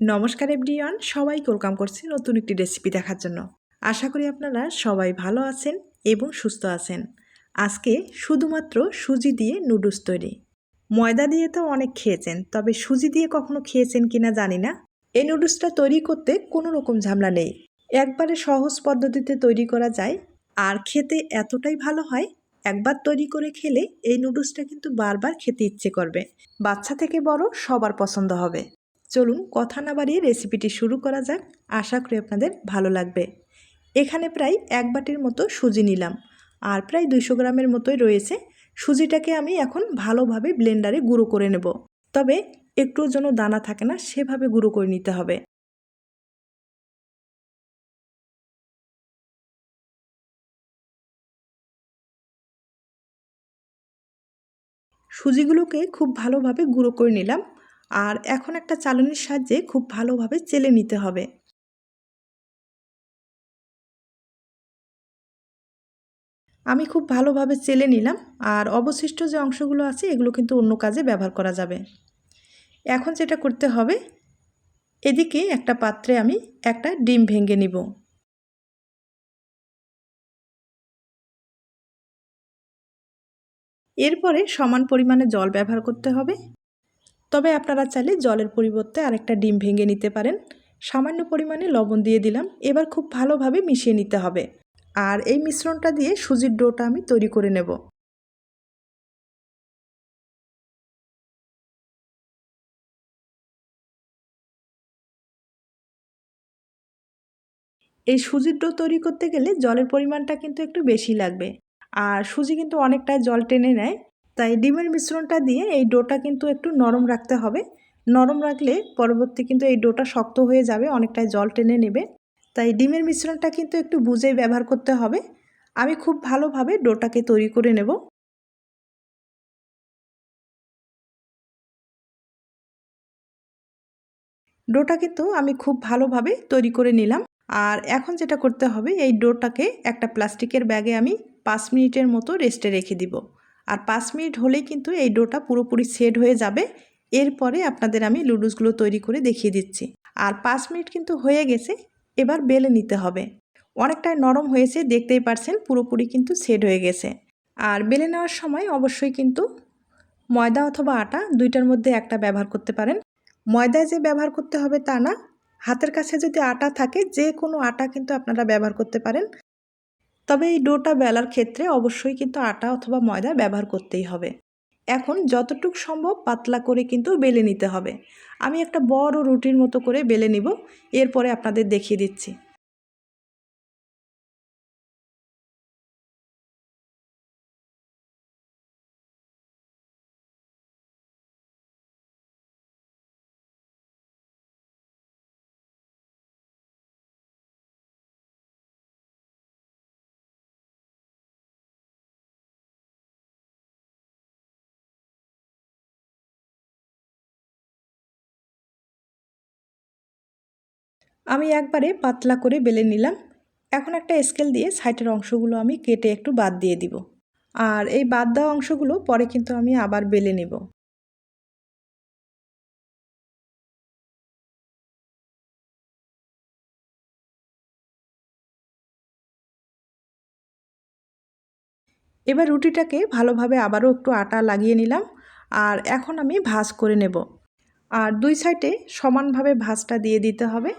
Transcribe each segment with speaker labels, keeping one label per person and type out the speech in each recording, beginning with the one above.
Speaker 1: নমস্কার এভরিওয়ান সবাই ওয়েলকাম করছি নতুন একটি রেসিপি দেখার জন্য। আশা করি আপনারা সবাই ভালো আছেন এবং সুস্থ আছেন। আজকে শুধুমাত্র সুজি দিয়ে নুডলস তৈরি। ময়দা দিয়ে তো অনেক খেয়েছেন, তবে সুজি দিয়ে কখনো খেয়েছেন কিনা জানি না। এই নুডলসটা তৈরি করতে কোনো রকম ঝামেলা নেই। একবারে সহজ পদ্ধতিতে তৈরি করা যায়। আর খেতে এতটাই ভালো হয়, একবার তৈরি করে খেলে এই নুডলসটা কিন্তু বারবার খেতে ইচ্ছে করবে। বাচ্চা থেকে বড় সবার পছন্দ হবে। চলুন কথা না বাড়িয়ে রেসিপিটি শুরু করা যাক। আশা করি আপনাদের ভালো লাগবে। এখানে প্রায় এক বাটির মতো সুজি নিলাম। আর প্রায় দুইশো গ্রামের মতোই রয়েছে। সুজিটাকে আমি এখন ভালোভাবে ব্লেন্ডারে গুঁড়ো করে নেব। তবে একটুও যেন দানা থাকে না, সেভাবে গুঁড়ো করে নিতে হবে। সুজিগুলোকে খুব ভালোভাবে গুঁড়ো করে নিলাম। আর এখন একটা চালনির সাহায্যে খুব ভালোভাবে চেলে নিতে হবে। আমি খুব ভালোভাবে চেলে নিলাম আর অবশিষ্ট যে অংশগুলো আছে এগুলো কিন্তু অন্য কাজে ব্যবহার করা যাবে। এখন যেটা করতে হবে, এদিকে একটা পাত্রে আমি একটা ডিম ভেঙে নিব। এরপরে সমান পরিমাণে জল ব্যবহার করতে হবে। তবে আপনারা চাইলে জলের পরিবর্তে আরেকটা ডিম ভেঙে নিতে পারেন। সামান্য পরিমাণে লবণ দিয়ে দিলাম, এবার খুব ভালোভাবে মিশিয়ে নিতে হবে। আর এই মিশ্রণটা দিয়ে সুজির ডোটা আমি তৈরি করে নেব। এই সুজির ডো তৈরি করতে গেলে জলের পরিমাণটা কিন্তু একটু বেশি লাগবে। আর সুজি কিন্তু অনেকটাই জল টেনে নেয়। তাই ডিমের মিশ্রণটা দিয়ে এই ডোটা কিন্তু একটু নরম রাখতে হবে। নরম রাখলে পরবর্তী কিন্তু এই ডোটা শক্ত হয়ে যাবে, অনেকটাই জল টেনে নেবে। তাই ডিমের মিশ্রণটা কিন্তু একটু বুঝেই ব্যবহার করতে হবে। আমি খুব ভালোভাবে ডোটাকে তৈরি করে নেব। ডোটা কিন্তু আমি খুব ভালোভাবে তৈরি করে নিলাম। আর এখন যেটা করতে হবে, এই ডোটাকে একটা প্লাস্টিকের ব্যাগে আমি পাঁচ মিনিটের মতো রেস্টে রেখে দিব। আর পাঁচ মিনিট হলেই কিন্তু এই ডোটা পুরোপুরি সেট হয়ে যাবে। এরপরে আপনাদের আমি লুডুসগুলো তৈরি করে দেখিয়ে দিচ্ছি। আর পাঁচ মিনিট কিন্তু হয়ে গেছে, এবার বেলে নিতে হবে। অনেকটাই নরম হয়েছে, দেখতেই পারছেন, পুরোপুরি কিন্তু সেট হয়ে গেছে। আর বেলে নেওয়ার সময় অবশ্যই কিন্তু ময়দা অথবা আটা দুইটার মধ্যে একটা ব্যবহার করতে পারেন। ময়দায় যে ব্যবহার করতে হবে তা না, হাতের কাছে যদি আটা থাকে যে কোনো আটা কিন্তু আপনারা ব্যবহার করতে পারেন। তবে এই ডোটা বেলার ক্ষেত্রে অবশ্যই কিন্তু আটা অথবা ময়দা ব্যবহার করতেই হবে। এখন যতটুক সম্ভব পাতলা করে কিন্তু বেলে নিতে হবে। আমি একটা বড় রুটির মতো করে বেলে নিব, এরপরে আপনাদের দেখিয়ে দিচ্ছি। আমি একবারে পাতলা করে বেলে নিলাম। এখন একটা স্কেল দিয়ে সাইটের অংশগুলো আমি কেটে একটু বাদ দিয়ে দিব। আর এই বাদ দেওয়া অংশগুলো পরে কিন্তু আমি আবার বেলে নেব। এবার রুটিটাকে ভালোভাবে আবারও একটু আটা লাগিয়ে নিলাম। আর এখন আমি ভাজ করে নেব। আর দুই সাইডে সমানভাবে ভাজটা দিয়ে দিতে হবে।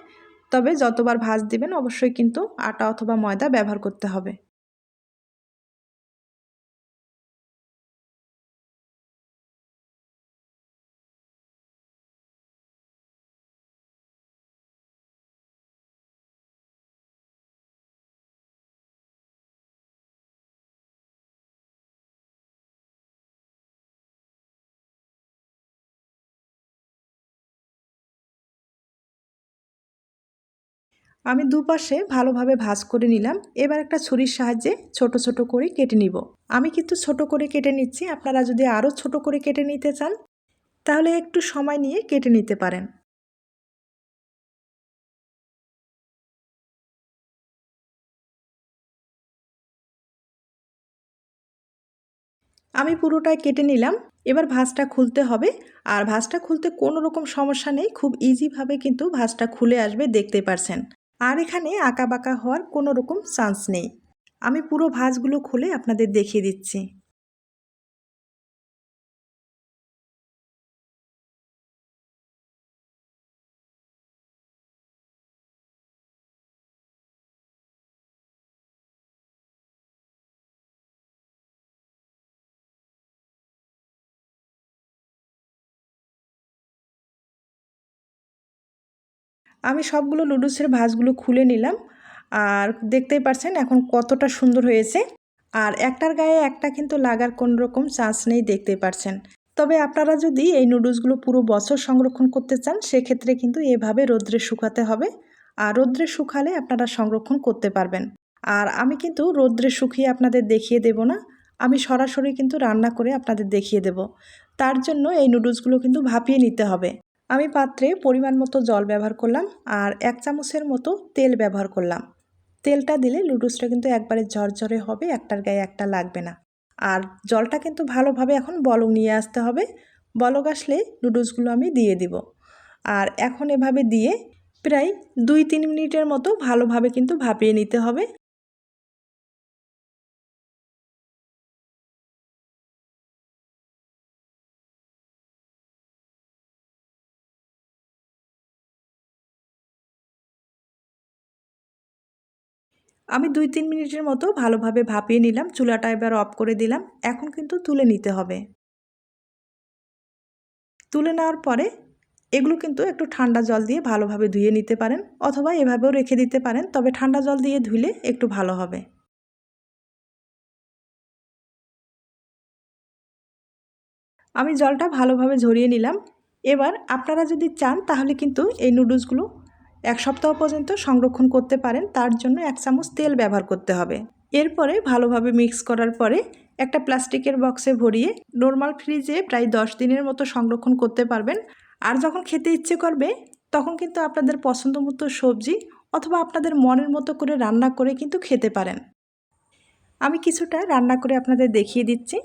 Speaker 1: তবে যতবার ভাজ দিবেন অবশ্যই কিন্তু আটা অথবা ময়দা ব্যবহার করতে হবে। আমি দুপাশে ভালোভাবে ভাজ করে নিলাম। এবার একটা ছুরির সাহায্যে ছোট ছোট করে কেটে নিব। আমি কিন্তু ছোট করে কেটে নিচ্ছি। আপনারা যদি আরও ছোট করে কেটে নিতে চান, তাহলে একটু সময় নিয়ে কেটে নিতে পারেন। আমি পুরোটাই কেটে নিলাম। এবার ভাঁজটা খুলতে হবে। আর ভাঁজটা খুলতে কোনো রকম সমস্যা নেই। খুব ইজিভাবে কিন্তু ভাঁজটা খুলে আসবে, দেখতে পারছেন। আর এখানে আঁকা বাঁকা হওয়ার কোনো রকম চান্স নেই। আমি পুরো ভাঁজগুলো খুলে আপনাদের দেখিয়ে দিচ্ছি। আমি সবগুলো নুডলসের ভাঁজগুলো খুলে নিলাম। আর দেখতেই পারছেন এখন কতটা সুন্দর হয়েছে। আর একটার গায়ে একটা কিন্তু লাগার কোনো রকম চান্স নেই দেখতেই পারছেন। তবে আপনারা যদি এই নুডলসগুলো পুরো বছর সংরক্ষণ করতে চান, সেক্ষেত্রে কিন্তু এভাবে রোদ্রে শুকাতে হবে। আর রোদ্রে শুকালে আপনারা সংরক্ষণ করতে পারবেন। আর আমি কিন্তু রোদ্রে শুকিয়ে আপনাদের দেখিয়ে দেব না, আমি সরাসরি কিন্তু রান্না করে আপনাদের দেখিয়ে দেব। তার জন্য এই নুডলসগুলো কিন্তু ভাপিয়ে নিতে হবে। আমি পাত্রে পরিমাণ মতো জল ব্যবহার করলাম আর এক চামচের মতো তেল ব্যবহার করলাম। তেলটা দিলে লুডুসটা কিন্তু একবারে ঝরঝরে হবে, একটার গায়ে একটা লাগবে না। আর জলটা কিন্তু ভালোভাবে এখন বলক নিয়ে আসতে হবে। বলক আসলে নুডলসগুলো আমি দিয়ে দিব। আর এখন এভাবে দিয়ে প্রায় দুই তিন মিনিটের মতো ভালোভাবে কিন্তু ভাপিয়ে নিতে হবে। আমি দুই তিন মিনিটের মতো ভালোভাবে ভাপিয়ে নিলাম, চুলাটা এবার অফ করে দিলাম। এখন কিন্তু তুলে নিতে হবে। তুলে নেওয়ার পরে এগুলো কিন্তু একটু ঠান্ডা জল দিয়ে ভালোভাবে ধুয়ে নিতে পারেন অথবা এভাবেও রেখে দিতে পারেন, তবে ঠান্ডা জল দিয়ে ধুলে একটু ভালো হবে। আমি জলটা ভালোভাবে ঝরিয়ে নিলাম। এবার আপনারা যদি চান তাহলে কিন্তু এই নুডলসগুলো এক সপ্তাহ পর্যন্ত সংরক্ষণ করতে পারেন, তার জন্য এক চামচ তেল ব্যবহার করতে হবে। এরপরে ভালোভাবে মিক্স করার পরে একটা প্লাস্টিকের বক্সে ভরিয়ে নর্মাল ফ্রিজে প্রায় দশ দিনের মতো সংরক্ষণ করতে পারবেন। আর যখন খেতে ইচ্ছে করবে, তখন কিন্তু আপনাদের পছন্দ মতো সবজি অথবা আপনাদের মনের মতো করে রান্না করে কিন্তু খেতে পারেন। আমি কিছুটা রান্না করে আপনাদের দেখিয়ে দিচ্ছি।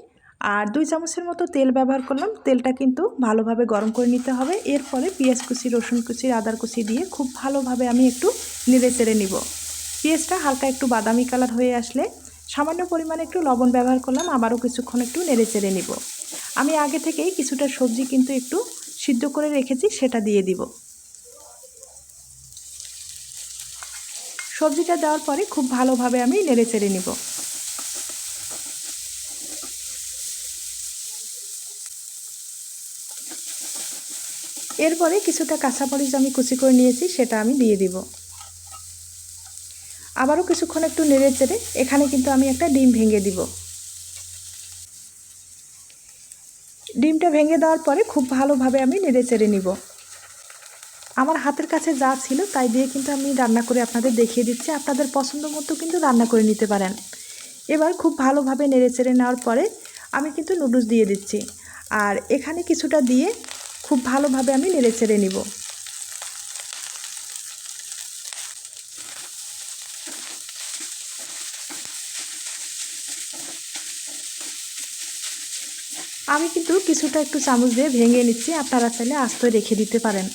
Speaker 1: আর দুই চামচের মতো তেল ব্যবহার করলাম। তেলটা কিন্তু ভালোভাবে গরম করে নিতে হবে। এরপরে পেঁয়াজ কুচি, রসুন কুচি, আদার কুচি দিয়ে খুব ভালোভাবে আমি একটু নেড়ে চেড়ে নিব। পেঁয়াজটা হালকা একটু বাদামি কালার হয়ে আসলে সামান্য পরিমাণে একটু লবণ ব্যবহার করলাম। আবারও কিছুক্ষণ একটু নেড়ে চেড়ে নিব। আমি আগে থেকেই কিছুটা সবজি কিন্তু একটু সিদ্ধ করে রেখেছি, সেটা দিয়ে দিব। সবজিটা দেওয়ার পরে খুব ভালোভাবে আমি নেড়ে চেড়ে নিব। এরপরে কিছুটা কাঁচামরিচ আমি কুচি করে নিয়েছি, সেটা আমি দিয়ে দিব। আবারও কিছুক্ষণ একটু নেড়ে চেড়ে, এখানে কিন্তু আমি একটা ডিম ভেঙে দিব। ডিমটা ভেঙে দেওয়ার পরে খুব ভালোভাবে আমি নেড়ে চেড়ে নিব। আমার হাতের কাছে যা ছিল তাই দিয়ে কিন্তু আমি রান্না করে আপনাদের দেখিয়ে দিচ্ছি। আপনাদের পছন্দ মতো কিন্তু রান্না করে নিতে পারেন। এবার খুব ভালোভাবে নেড়ে চেড়ে নেওয়ার পরে আমি কিন্তু নুডলস দিয়ে দিচ্ছি। আর এখানে কিছুটা দিয়ে খুব ভালোভাবে আমি নেড়ে চেড়ে নিব। আমি কিন্তু কিছুটা একটু চামচ দিয়ে ভেঙে নিচ্ছি, আপনারা চাইলে আস্ত রেখে দিতে পারেন।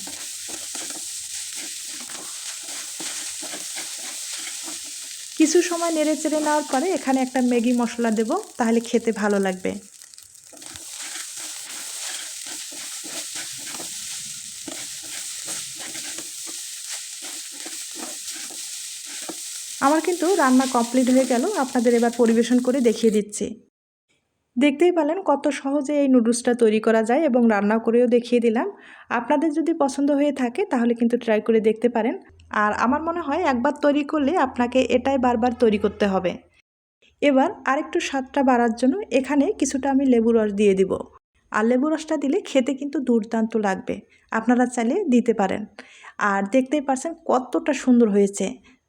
Speaker 1: কিছু সময় নেড়ে চেড়ে নেওয়ার পরে এখানে একটা ম্যাগি মশলা দেব, তাহলে খেতে ভালো লাগবে। আমার কিন্তু রান্না কমপ্লিট হয়ে গেল, আপনাদের এবার পরিবেশন করে দেখিয়ে দিচ্ছি। দেখতেই পেলেন কত সহজে এই নুডলসটা তৈরি করা যায় এবং রান্না করেও দেখিয়ে দিলাম। আপনাদের যদি পছন্দ হয়ে থাকে তাহলে কিন্তু ট্রাই করে দেখতে পারেন। আর আমার মনে হয় একবার তৈরি করলে আপনাকে এটাই বারবার তৈরি করতে হবে। এবার আরেকটু স্বাদটা বাড়ার জন্য এখানে কিছুটা আমি লেবু রস দিয়ে দিব। আর লেবু রসটা দিলে খেতে কিন্তু দুর্দান্ত লাগবে, আপনারা চাইলে দিতে পারেন। আর দেখতেই পারছেন কতটা সুন্দর হয়েছে।